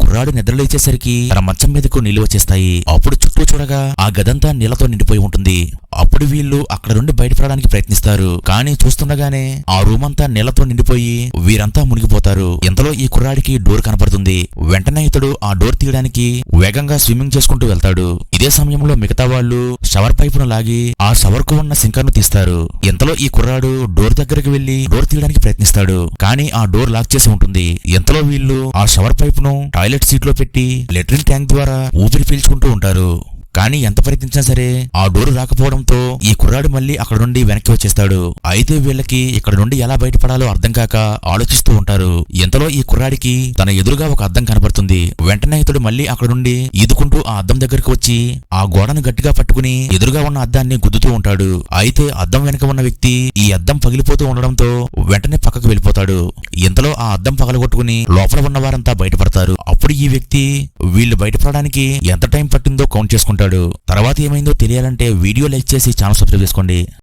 కుర్రాడు నిద్రలేచేసరికి తన మంచం మీదకు నిలువ వచ్చేస్తాయి. అప్పుడు చుట్టూ చూడగా ఆ గదంతా నీళ్ళతో నిండిపోయి ఉంటుంది. అప్పుడు వీళ్ళు అక్కడ నుండి బయటపడడానికి ప్రయత్నిస్తారు. కానీ చూస్తుండగానే ఆ రూమ్ అంతా నీళ్ళతో నిండిపోయి వీరంతా మునిగిపోతారు. ఇంతలో ఈ కుర్రాడికి డోర్ కనపడుతుంది. వెంటనే ఇతడు ఆ డోర్ తీయడానికి వేగంగా స్విమ్మింగ్ చేసుకుంటూ వెళ్తాడు. ఇదే సమయంలో మిగతా వాళ్ళు షవర్ పైపును లాగి ఆ షవర్కు ఉన్న సింకర్ను తీస్తారు. ఇంతలో ఈ కుర్రాడు డోర్ దగ్గరికి వెళ్ళి డోర్ తీయడానికి ప్రయత్నిస్తాడు. కానీ ఆ డోర్ లాక్ చేసి ఉంటుంది. ఇంతలో వీళ్ళు ఆ షవర్ పైపును టాయిలెట్ సీట్లో పెట్టి లెట్రిన్ ట్యాంక్ ద్వారా ఊపిరి పీల్చుకుంటూ ఉంటారు. కానీ ఎంత ప్రయత్నించినా సరే ఆ డోర్ రాకపోవడంతో ఈ కుర్రాడు మళ్ళీ అక్కడ నుండి వెనక్కి వచ్చేస్తాడు. అయితే వీళ్ళకి ఇక్కడ నుండి ఎలా బయటపడాలో అర్థం కాక ఆలోచిస్తూ ఉంటారు. ఇంతలో ఈ కుర్రాడికి తన ఎదురుగా ఒక అద్దం కనబడుతుంది. వెంటనే ఇతడు మళ్ళీ అక్కడ నుండి ఈదుకుంటూ ఆ అద్దం దగ్గరకు వచ్చి ఆ గోడను గట్టిగా పట్టుకుని ఎదురుగా ఉన్న అద్దాన్ని గుద్దుతూ ఉంటాడు. అయితే అద్దం వెనక ఉన్న వ్యక్తి ఈ అద్దం పగిలిపోతూ ఉండడంతో వెంటనే పక్కకు వెళ్ళిపోతాడు. ఇంతలో ఆ అద్దం పగలగొట్టుకుని లోపల ఉన్న వారంతా బయటపడతారు. అప్పుడు ఈ వ్యక్తి వీళ్ళు బయటపడడానికి ఎంత టైం పట్టిందో కౌంట్ చేసుకుంటాడు. తర్వాత ఏమైందో తెలియాలంటే వీడియో లైక్ చేసి ఛానల్ సబ్స్క్రైబ్ చేసుకోండి.